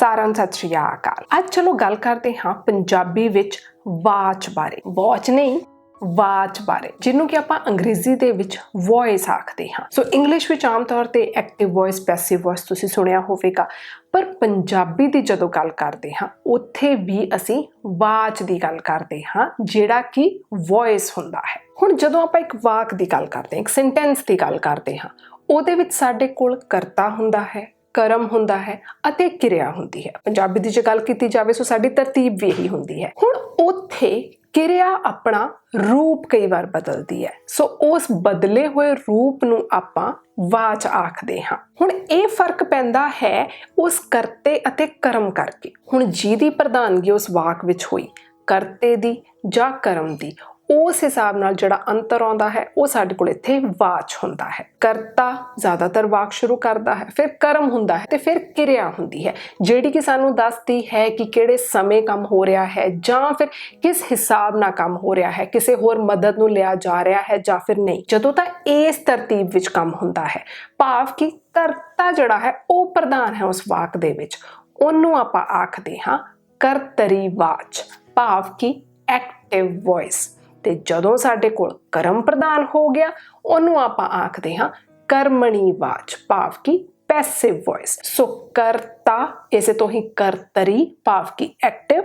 ਸਾਰਿਆਂ ਨੂੰ ਸਤਿ ਸ਼੍ਰੀ ਅਕਾਲ। ਅੱਜ ਚਲੋ ਗੱਲ ਕਰਦੇ ਹਾਂ ਪੰਜਾਬੀ ਵਿੱਚ ਵਾਚ ਬਾਰੇ। ਵਾਚ ਨਹੀਂ, ਵਾਚ ਬਾਰੇ, ਜਿਹਨੂੰ ਕਿ ਆਪਾਂ ਅੰਗਰੇਜ਼ੀ ਦੇ ਵਿੱਚ ਵੌਇਸ ਆਖਦੇ ਹਾਂ। ਸੋ ਇੰਗਲਿਸ਼ ਵਿੱਚ ਆਮ ਤੌਰ ਤੇ ਐਕਟਿਵ ਵੌਇਸ ਪੈਸਿਵ ਵੌਇਸ ਤੁਸੀਂ ਸੁਣਿਆ ਹੋਵੇਗਾ। ਪਰ ਪੰਜਾਬੀ ਦੀ ਜਦੋਂ ਗੱਲ ਕਰਦੇ ਹਾਂ, ਉੱਥੇ ਵੀ ਅਸੀਂ ਵਾਚ ਦੀ ਗੱਲ ਕਰਦੇ ਹਾਂ, ਜਿਹੜਾ ਕਿ ਵੌਇਸ ਹੁੰਦਾ ਹੈ। ਹੁਣ ਜਦੋਂ ਆਪਾਂ ਇੱਕ ਵਾਕ ਦੀ ਗੱਲ ਕਰਦੇ ਹਾਂ, ਇੱਕ ਸੈਂਟੈਂਸ ਦੀ ਗੱਲ ਕਰਦੇ ਹਾਂ, ਉਹਦੇ ਵਿੱਚ ਸਾਡੇ ਕੋਲ ਕਰਤਾ ਹੁੰਦਾ ਹੈ ਕਰਮ ਹੁੰਦਾ ਹੈ ਅਤੇ ਕਿਰਿਆ ਹੁੰਦੀ ਹੈ। ਪੰਜਾਬੀ ਦੀ ਜੇ ਗੱਲ ਕੀਤੀ ਜਾਵੇ, ਸੋ ਸਾਡੀ ਤਰਤੀਬ ਵੀ ਇਹੀ ਹੁੰਦੀ ਹੈ। ਹੁਣ ਉੱਥੇ ਕਿਰਿਆ ਆਪਣਾ ਰੂਪ ਕਈ ਵਾਰ ਬਦਲਦੀ ਹੈ। ਸੋ ਉਸ ਬਦਲੇ ਹੋਏ ਰੂਪ ਨੂੰ ਆਪਾਂ ਵਾਚ ਆਖਦੇ ਹਾਂ। ਹੁਣ ਇਹ ਫ਼ਰਕ ਪੈਂਦਾ ਹੈ ਉਸ ਕਰਤੇ ਅਤੇ ਕਰਮ ਕਰਕੇ। ਹੁਣ ਜਿਹਦੀ ਪ੍ਰਧਾਨਗੀ ਉਸ ਵਾਕ ਵਿੱਚ ਹੋਈ, ਕਰਤੇ ਦੀ ਜਾਂ ਕਰਮ ਦੀ ਉਸ ਹਿਸਾਬ ਨਾਲ ਜਿਹੜਾ ਅੰਤਰ ਆਉਂਦਾ ਹੈ, ਉਹ ਸਾਡੇ ਕੋਲ ਇੱਥੇ ਵਾਚ ਹੁੰਦਾ ਹੈ। ਕਰਤਾ ਜ਼ਿਆਦਾਤਰ ਵਾਕ ਸ਼ੁਰੂ ਕਰਦਾ ਹੈ, ਫਿਰ ਕਰਮ ਹੁੰਦਾ ਹੈ ਤੇ ਫਿਰ ਕਿਰਿਆ ਹੁੰਦੀ ਹੈ। ਜਿਹੜੀ ਕਿ ਸਾਨੂੰ ਦੱਸਦੀ ਹੈ ਕਿ ਕਿਹੜੇ ਸਮੇਂ ਕੰਮ ਹੋ ਰਿਹਾ ਹੈ ਜਾਂ ਫਿਰ ਕਿਸ ਹਿਸਾਬ ਨਾਲ ਕੰਮ ਹੋ ਰਿਹਾ ਹੈ, ਕਿਸੇ ਹੋਰ ਮਦਦ ਨੂੰ ਲਿਆ ਜਾ ਰਿਹਾ ਹੈ ਜਾਂ ਫਿਰ ਨਹੀਂ। ਜਦੋਂ ਤਾਂ ਇਸ ਤਰਤੀਬ ਵਿੱਚ ਕੰਮ ਹੁੰਦਾ ਹੈ, ਭਾਵ ਕਿ ਕਰਤਾ ਜਿਹੜਾ ਹੈ, ਉਹ ਪ੍ਰਧਾਨ ਹੈ ਉਸ ਵਾਕ ਦੇ ਵਿੱਚ। ਉਹਨੂੰ ਆਪਾਂ ਆਖਦੇ ਹਾਂ ਕਰਤਰੀ ਵਾਚ, ਭਾਵ ਕਿ ਐਕਟਿਵ ਵੌਇਸ ਤੇ ਜਦੋਂ ਸਾਡੇ ਕੋਲ ਕਰਮ ਪ੍ਰਦਾਨ ਹੋ ਗਿਆ, ਉਹਨੂੰ ਆਪਾਂ ਆਖਦੇ ਹਾਂ ਕਰਮਣੀ ਵਾਚ ਭਾਵ ਕਿ ਪੈਸਿਵ ਵੌਇਸ ਸੋ ਕਰਤਾ, ਇਸੇ ਤੋਂ ਹੀ ਕਰਤਰੀ ਭਾਵ ਕਿ ਐਕਟਿਵ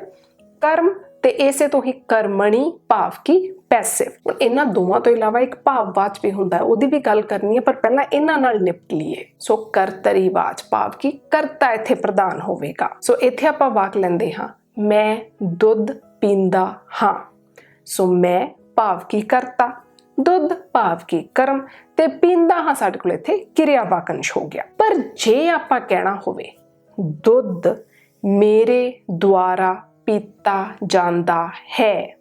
ਕਰਮ ਤੇ ਇਸੇ ਤੋਂ ਹੀ ਕਰਮਣੀ ਭਾਵ ਕਿ ਪੈਸਿਵ ਹੁਣ ਇਹਨਾਂ ਦੋਵਾਂ ਤੋਂ ਇਲਾਵਾ ਇੱਕ ਭਾਵਵਾਚ ਵੀ ਹੁੰਦਾ ਹੈ ਉਹਦੀ ਵੀ ਗੱਲ ਕਰਨੀ ਹੈ, ਪਰ ਪਹਿਲਾਂ ਇਹਨਾਂ ਨਾਲ ਨਿਪਟ ਲਈਏ। ਸੋ ਕਰਤਰੀ ਵਾਚ ਭਾਵ ਕਿ ਕਰਤਾ ਇੱਥੇ ਪ੍ਰਦਾਨ ਹੋਵੇਗਾ। ਸੋ ਇੱਥੇ ਆਪਾਂ ਵਾਕ ਲੈਂਦੇ ਹਾਂ, ਮੈਂ ਦੁੱਧ ਪੀਂਦਾ ਹਾਂ। ਸੋ ਮੈਂ ਭਾਵ ਕੀ ਕਰਤਾ? ਦੁੱਧ ਭਾਵ ਕੀ ਕਰਮ? ਤੇ ਪੀਂਦਾ ਹਾਂ ਸਾਡੇ ਕੋਲ ਇੱਥੇ ਕਿਰਿਆ ਵਾਕੰਸ਼ ਹੋ ਗਿਆ। ਪਰ ਜੇ ਆਪਾਂ ਕਹਿਣਾ ਹੋਵੇ, ਦੁੱਧ ਮੇਰੇ ਦੁਆਰਾ ਪੀਤਾ ਜਾਂਦਾ ਹੈ।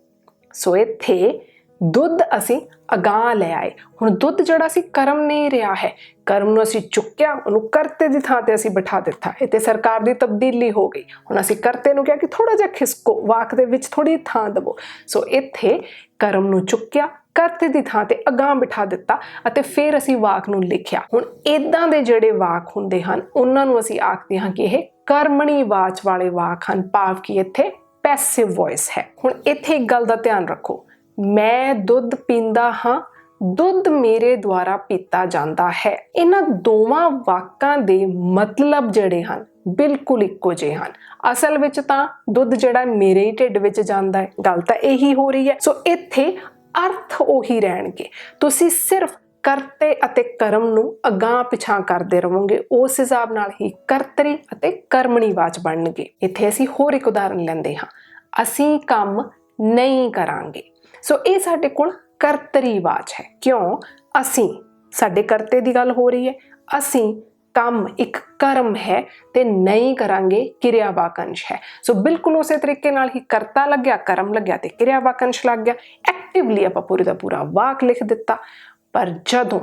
ਸੋ ਇੱਥੇ ਦੁੱਧ ਅਸੀਂ ਅਗਾਹ ਲੈ ਆਏ। ਹੁਣ ਦੁੱਧ ਜਿਹੜਾ ਸੀ ਕਰਮ ਨਹੀਂ ਰਿਹਾ ਹੈ। ਕਰਮ ਨੂੰ ਅਸੀਂ ਚੁੱਕਿਆ, ਉਹਨੂੰ ਕਰਤੇ ਦੀ ਥਾਂ ਤੇ ਅਸੀਂ ਬਿਠਾ ਦਿੱਤਾ। ਇੱਥੇ ਸਰਕਾਰ ਦੀ ਤਬਦੀਲੀ ਹੋ ਗਈ। ਹੁਣ ਅਸੀਂ ਕਰਤੇ ਨੂੰ ਕਿਹਾ ਕਿ ਥੋੜਾ ਜਿਹਾ ਖਿਸਕੋ, ਵਾਕ ਦੇ ਵਿੱਚ ਥੋੜੀ ਥਾਂ ਦਵੋ। ਸੋ ਇੱਥੇ ਕਰਮ ਨੂੰ ਚੁੱਕਿਆ, ਕਰਤੇ ਦੀ ਥਾਂ ਤੇ ਅਗਾਹ ਬਿਠਾ ਦਿੱਤਾ ਅਤੇ ਫਿਰ ਅਸੀਂ ਵਾਕ ਨੂੰ ਲਿਖਿਆ। ਹੁਣ ਇਦਾਂ ਦੇ ਜਿਹੜੇ ਵਾਕ ਹੁੰਦੇ ਹਨ, ਉਹਨਾਂ ਨੂੰ ਅਸੀਂ ਆਖਦੇ ਹਾਂ ਕਿ ਇਹ ਕਰਮਣੀ ਵਾਚ ਵਾਲੇ ਵਾਕ ਹਨ। ਭਾਵ ਕਿ ਇੱਥੇ ਪੈਸਿਵ ਵੌਇਸ ਹੈ। ਹੁਣ ਇੱਥੇ ਇੱਕ ਗੱਲ ਦਾ ਧਿਆਨ ਰੱਖੋ। ਮੈਂ ਦੁੱਧ ਪੀਂਦਾ ਹਾਂ, ਦੁੱਧ ਮੇਰੇ ਦੁਆਰਾ ਪੀਤਾ ਜਾਂਦਾ ਹੈ। ਇਹਨਾਂ ਦੋਵਾਂ ਵਾਕਾਂ ਦੇ ਮਤਲਬ ਜਿਹੜੇ ਹਨ, ਬਿਲਕੁਲ ਇੱਕੋ ਜਿਹੇ ਹਨ। ਅਸਲ ਵਿੱਚ ਤਾਂ ਦੁੱਧ ਜਿਹੜਾ ਮੇਰੇ ਹੀ ਢਿੱਡ ਵਿੱਚ ਜਾਂਦਾ ਹੈ, ਗੱਲ ਤਾਂ ਇਹੀ ਹੋ ਰਹੀ ਹੈ। ਸੋ ਇੱਥੇ ਅਰਥ ਉਹੀ ਰਹਿਣਗੇ। ਤੁਸੀਂ ਸਿਰਫ ਕਰਤੇ ਅਤੇ ਕਰਮ ਨੂੰ ਅਗਾਹ ਪਿਛਾਂ ਕਰਦੇ ਰਹੋਗੇ। ਉਸ ਹਿਸਾਬ ਨਾਲ ਹੀ ਕਰਤਰੀ ਅਤੇ ਕਰਮਣੀ ਵਾਚ ਬਣਨਗੇ। ਇੱਥੇ ਅਸੀਂ ਹੋਰ ਇੱਕ ਉਦਾਹਰਨ ਲੈਂਦੇ ਹਾਂ। ਅਸੀਂ ਕੰਮ ਨਹੀਂ ਕਰਾਂਗੇ। ਸੋ ਇਹ ਸਾਡੇ ਕੋਲ ਕਰਤਰੀ ਵਾਚ ਹੈ। ਕਿਉਂ? ਅਸੀਂ, ਸਾਡੇ ਕਰਤੇ ਦੀ ਗੱਲ ਹੋ ਰਹੀ ਹੈ। ਅਸੀਂ ਕੰਮ ਇੱਕ ਕਰਮ ਹੈ ਤੇ ਨਹੀਂ ਕਰਾਂਗੇ ਕਿਰਿਆ ਵਾਕੰਸ਼ ਹੈ। ਸੋ ਬਿਲਕੁਲ ਉਸੇ ਤਰੀਕੇ ਨਾਲ ਹੀ ਕਰਤਾ ਲੱਗਿਆ, ਕਰਮ ਲੱਗਿਆ ਤੇ ਕਿਰਿਆ ਵਾਕੰਸ਼ ਲੱਗ ਗਿਆ। ਐਕਟਿਵਲੀ ਆਪਾਂ ਪੂਰੀ ਦਾ ਪੂਰਾ ਵਾਕ ਲਿਖ ਦਿੱਤਾ। ਪਰ ਜਦੋਂ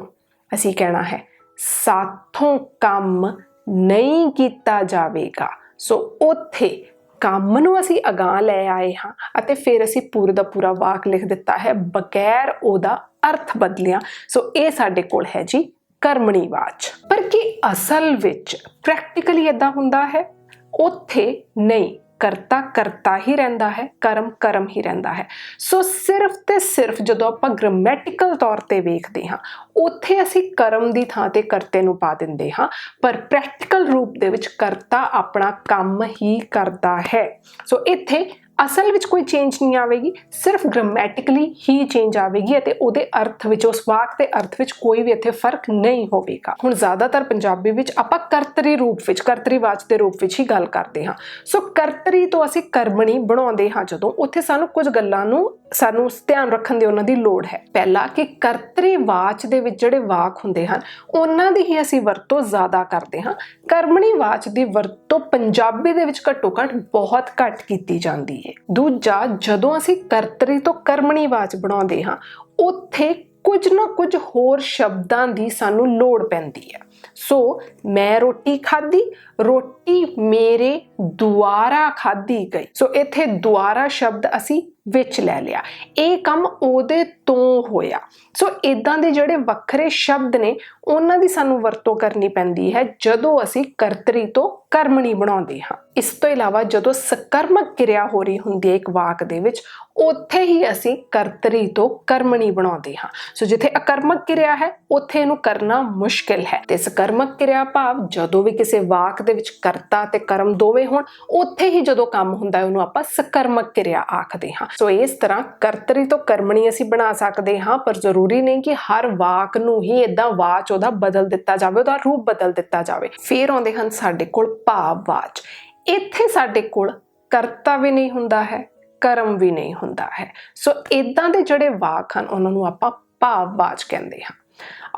ਅਸੀਂ ਕਹਿਣਾ ਹੈ, ਸਾਥੋਂ ਕੰਮ ਨਹੀਂ ਕੀਤਾ ਜਾਵੇਗਾ ਸੋ ਉੱਥੇ ਕੰਮ ਨੂੰ ਅਸੀਂ ਅਗਾਹ ਲੈ ਆਏ ਹਾਂ ਅਤੇ ਫਿਰ ਅਸੀਂ ਪੂਰੇ ਦਾ ਪੂਰਾ ਵਾਕ ਲਿਖ ਦਿੱਤਾ ਹੈ, ਬਗੈਰ ਉਹਦਾ ਅਰਥ ਬਦਲਿਆ। ਸੋ ਇਹ ਸਾਡੇ ਕੋਲ ਹੈ ਜੀ ਕਰਮਣੀ ਵਾਚ। ਪਰ ਕੀ ਅਸਲ ਵਿੱਚ ਪ੍ਰੈਕਟੀਕਲੀ ਇਦਾਂ ਹੁੰਦਾ ਹੈ? ਉੱਥੇ ਨਹੀਂ। ਕਰਤਾ ਕਰਤਾ ਹੀ ਰਹਿੰਦਾ ਹੈ, ਕਰਮ ਕਰਮ ਹੀ ਰਹਿੰਦਾ ਹੈ। ਸੋ ਸਿਰਫ ਤੇ ਸਿਰਫ ਜਦੋਂ ਆਪਾਂ ਗ੍ਰਾਮੈਟਿਕਲ ਤੌਰ ਤੇ ਵੇਖਦੇ ਹਾਂ, ਉੱਥੇ ਅਸੀਂ ਕਰਮ ਦੀ ਥਾਂ ਤੇ ਕਰਤੇ ਨੂੰ ਪਾ ਦਿੰਦੇ ਹਾਂ, ਪਰ ਪ੍ਰੈਕਟੀਕਲ ਰੂਪ ਦੇ ਵਿੱਚ ਕਰਤਾ ਆਪਣਾ ਕੰਮ ਹੀ ਕਰਦਾ ਹੈ। ਸੋ ਇੱਥੇ ਅਸਲ ਵਿੱਚ ਕੋਈ ਚੇਂਜ ਨਹੀਂ ਆਵੇਗੀ, ਸਿਰਫ ਗ੍ਰਾਮੈਟਿਕਲੀ ਹੀ ਚੇਂਜ ਆਵੇਗੀ ਅਤੇ ਉਹਦੇ ਅਰਥ ਵਿੱਚ, ਉਸ ਵਾਕ ਦੇ ਅਰਥ ਵਿੱਚ ਕੋਈ ਵੀ ਇੱਥੇ ਫ਼ਰਕ ਨਹੀਂ ਹੋਵੇਗਾ। ਹੁਣ ਜ਼ਿਆਦਾਤਰ ਪੰਜਾਬੀ ਵਿੱਚ ਆਪਾਂ ਕਰਤਰੀ ਰੂਪ ਵਿੱਚ, ਕਰਤਰੀ ਵਾਚ ਦੇ ਰੂਪ ਵਿੱਚ ਹੀ ਗੱਲ ਕਰਦੇ ਹਾਂ। ਸੋ ਕਰਤਰੀ ਤੋਂ ਅਸੀਂ ਕਰਮਣੀ ਬਣਾਉਂਦੇ ਹਾਂ ਜਦੋਂ, ਉੱਥੇ ਸਾਨੂੰ ਕੁਝ ਗੱਲਾਂ ਨੂੰ, ਸਾਨੂੰ ਧਿਆਨ ਰੱਖਣ ਦੀ ਉਹਨਾਂ ਦੀ ਲੋੜ ਹੈ। ਪਹਿਲਾ ਕਿ ਕਰਤਰੀ ਵਾਚ ਦੇ ਵਿੱਚ ਜਿਹੜੇ ਵਾਕ ਹੁੰਦੇ ਹਨ, ਉਹਨਾਂ ਦੀ ਹੀ ਅਸੀਂ ਵਰਤੋਂ ਜ਼ਿਆਦਾ ਕਰਦੇ ਹਾਂ। ਕਰਮਣੀ ਵਾਚ ਦੀ ਵਰਤੋਂ ਪੰਜਾਬੀ ਦੇ ਵਿੱਚ ਘੱਟੋ ਘੱਟ ਬਹੁਤ ਘੱਟ ਕੀਤੀ ਜਾਂਦੀ ਹੈ। ਦੂਜਾ, ਜਦੋਂ ਅਸੀਂ ਕਰਤਰੀ ਤੋਂ ਕਰਮਣੀ ਵਾਚ ਬਣਾਉਂਦੇ ਹਾਂ, ਉੱਥੇ ਕੁਝ ਨਾ ਕੁਝ ਹੋਰ ਸ਼ਬਦਾਂ ਦੀ ਸਾਨੂੰ ਲੋੜ ਪੈਂਦੀ ਹੈ। ਸੋ ਮੈਂ ਰੋਟੀ ਖਾਧੀ, ਰੋਟੀ ਮੇਰੇ ਦੁਆਰਾ ਖਾਧੀ ਗਈ। ਸੋ ਇੱਥੇ ਦੁਆਰਾ ਸ਼ਬਦ ਅਸੀਂ ਵਿੱਚ ਲੈ ਲਿਆ। ਇਹ ਕੰਮ ਉਹਦੇ ਤੋਂ ਹੋਇਆ। ਸੋ ਇਦਾਂ ਦੇ ਜਿਹੜੇ ਵੱਖਰੇ ਸ਼ਬਦ ਨੇ, ਉਹਨਾਂ ਦੀ ਸਾਨੂੰ ਵਰਤੋਂ ਕਰਨੀ ਪੈਂਦੀ ਹੈ ਜਦੋਂ ਅਸੀਂ ਕਰਤਰੀ ਤੋਂ ਕਰਮਣੀ ਬਣਾਉਂਦੇ ਹਾਂ। ਇਸ ਤੋਂ ਇਲਾਵਾ ਜਦੋਂ ਸਕਰਮਕ ਕਿਰਿਆ ਹੋ ਰਹੀ ਹੁੰਦੀ ਹੈ ਇੱਕ ਵਾਕ ਦੇ ਵਿੱਚ, ਉੱਥੇ ਹੀ ਅਸੀਂ ਕਰਤਰੀ ਤੋਂ ਕਰਮਣੀ ਬਣਾਉਂਦੇ ਹਾਂ। ਸੋ ਜਿੱਥੇ ਅਕਰਮਕ ਕਿਰਿਆ ਹੈ, ਉੱਥੇ ਇਹਨੂੰ ਕਰਨਾ ਮੁਸ਼ਕਿਲ ਹੈ। ਤੇ ਸਕਰਮਕ ਕਿਰਿਆ ਭਾਵ ਜਦੋਂ ਵੀ ਕਿਸੇ ਵਾਕ ਦੇ ਵਿੱਚ ਕਰਤਾ ਤੇ ਕਰਮ ਦੋਵੇਂ ਹੋਣ, ਉੱਥੇ ਹੀ ਜਦੋਂ ਕੰਮ ਹੁੰਦਾ ਹੈ, ਉਹਨੂੰ ਆਪਾਂ ਸਕਰਮਕ ਕਿਰਿਆ ਆਖਦੇ ਹਾਂ। ਸੋ ਇਸ ਤਰ੍ਹਾਂ ਕਰਤਰੀ ਤੋਂ ਕਰਮਣੀ ਅਸੀਂ ਬਣਾ ਸਕਦੇ ਹਾਂ, ਪਰ ਜ਼ਰੂਰੀ ਨਹੀਂ ਕਿ ਹਰ ਵਾਕ ਨੂੰ ਹੀ ਇਦਾਂ ਵਾਚ ਉਹਦਾ ਬਦਲ ਦਿੱਤਾ ਜਾਵੇ, ਉਹਦਾ ਰੂਪ ਬਦਲ ਦਿੱਤਾ ਜਾਵੇ। ਫਿਰ ਆਉਂਦੇ ਹਨ ਸਾਡੇ ਕੋਲ ਭਾਵ ਵਾਚ। ਇੱਥੇ ਸਾਡੇ ਕੋਲ ਕਰਤਾ ਵੀ ਨਹੀਂ ਹੁੰਦਾ ਹੈ, ਕਰਮ ਵੀ ਨਹੀਂ ਹੁੰਦਾ ਹੈ। ਸੋ ਇਦਾਂ ਦੇ ਜਿਹੜੇ ਵਾਕ ਹਨ, ਉਹਨਾਂ ਨੂੰ ਆਪਾਂ ਭਾਵ ਵਾਚ ਕਹਿੰਦੇ ਹਾਂ।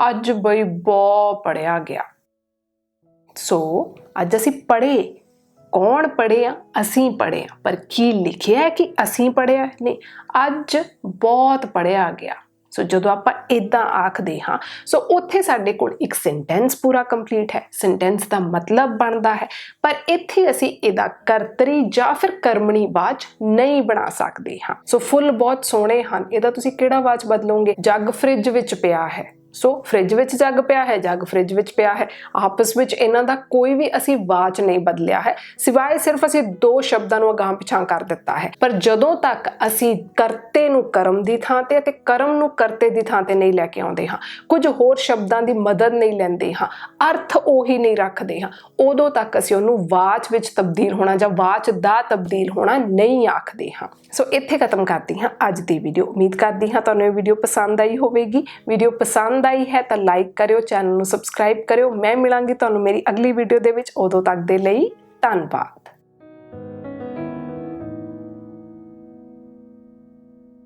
ਅੱਜ ਬਈ ਬਹੁਤ ਪੜਿਆ ਗਿਆ। ਸੋ ਅੱਜ ਅਸੀਂ ਪੜ੍ਹੇ ਕੌਣ ਪੜ੍ਹਿਆ? ਅਸੀਂ ਪੜ੍ਹਿਆ। ਪਰ ਕੀ ਲਿਖਿਆ ਕਿ ਅਸੀਂ ਪੜ੍ਹਿਆ? ਨਹੀਂ, ਅੱਜ ਬਹੁਤ ਪੜ੍ਹਿਆ ਗਿਆ। ਸੋ ਜਦੋਂ ਆਪਾਂ ਇਦਾਂ ਆਖਦੇ ਹਾਂ, ਸੋ ਉੱਥੇ ਸਾਡੇ ਕੋਲ ਇੱਕ ਸੈਂਟੈਂਸ ਪੂਰਾ ਕੰਪਲੀਟ ਹੈ। ਸੈਂਟੈਂਸ ਦਾ ਮਤਲਬ ਬਣਦਾ ਹੈ। ਪਰ ਇੱਥੇ ਅਸੀਂ ਇਹਦਾ ਕਰਤਰੀ ਜਾਂ ਫਿਰ ਕਰਮਣੀ ਬਾਚ ਨਹੀਂ ਬਣਾ ਸਕਦੇ ਹਾਂ। ਸੋ ਫੁੱਲ ਬਹੁਤ ਸੋਹਣੇ ਹਨ। ਇਹਦਾ ਤੁਸੀਂ ਕਿਹੜਾ ਬਾਚ ਬਦਲੋਗੇ? ਜੱਗ ਫ੍ਰਿਜ ਵਿੱਚ ਪਿਆ ਹੈ। ਸੋ ਫ੍ਰਿਜ ਵਿੱਚ ਜੱਗ ਪਿਆ ਹੈ, ਜੱਗ ਫ੍ਰਿਜ ਵਿੱਚ ਪਿਆ ਹੈ। ਆਪਸ ਵਿੱਚ ਇਹਨਾਂ ਦਾ ਕੋਈ ਵੀ ਅਸੀਂ ਵਾਚ ਨਹੀਂ ਬਦਲਿਆ ਹੈ। ਸਿਵਾਏ ਸਿਰਫ ਅਸੀਂ ਦੋ ਸ਼ਬਦਾਂ ਨੂੰ ਅਗਾਂਹ ਪਿਛਾਂ ਕਰ ਦਿੱਤਾ ਹੈ। ਪਰ ਜਦੋਂ ਤੱਕ ਅਸੀਂ ਕਰਤੇ ਨੂੰ ਕਰਮ ਦੀ ਥਾਂ ਤੇ ਅਤੇ ਕਰਮ ਨੂੰ ਕਰਤੇ ਦੀ ਥਾਂ ਤੇ ਨਹੀਂ ਲੈ ਕੇ ਆਉਂਦੇ ਹਾਂ, ਕੁਝ ਹੋਰ ਸ਼ਬਦਾਂ ਦੀ ਮਦਦ ਨਹੀਂ ਲੈਂਦੇ ਹਾਂ, ਅਰਥ ਉਹੀ ਨਹੀਂ ਰੱਖਦੇ ਹਾਂ। ਉਦੋਂ ਤੱਕ ਅਸੀਂ ਉਹਨੂੰ ਵਾਚ ਵਿੱਚ ਤਬਦੀਲ ਹੋਣਾ ਜਾਂ ਵਾਚ ਦਾ ਤਬਦੀਲ ਹੋਣਾ ਨਹੀਂ ਆਖਦੇ ਹਾਂ। ਸੋ ਇੱਥੇ ਖਤਮ ਕਰਦੀ ਹਾਂ ਅੱਜ ਦੀ ਵੀਡੀਓ ਉਮੀਦ ਕਰਦੀ ਹਾਂ ਤੁਹਾਨੂੰ ਇਹ ਵੀਡੀਓ ਪਸੰਦ ਆਈ ਹੋਵੇਗੀ। ਵੀਡੀਓ ਪਸੰਦ ਪਸੰਦ ਆਈ ਹੈ ਤਾਂ ਲਾਈਕ ਕਰਿਓ ਚੈਨਲ ਨੂੰ ਸਬਸਕ੍ਰਾਈਬ ਕਰਿਓ। ਮੈਂ ਮਿਲਾਂਗੀ ਤੁਹਾਨੂੰ ਮੇਰੀ ਅਗਲੀ ਵੀਡੀਓ ਦੇ ਵਿੱਚ। ਉਦੋਂ ਤੱਕ ਦੇ ਲਈ ਧੰਨਵਾਦ।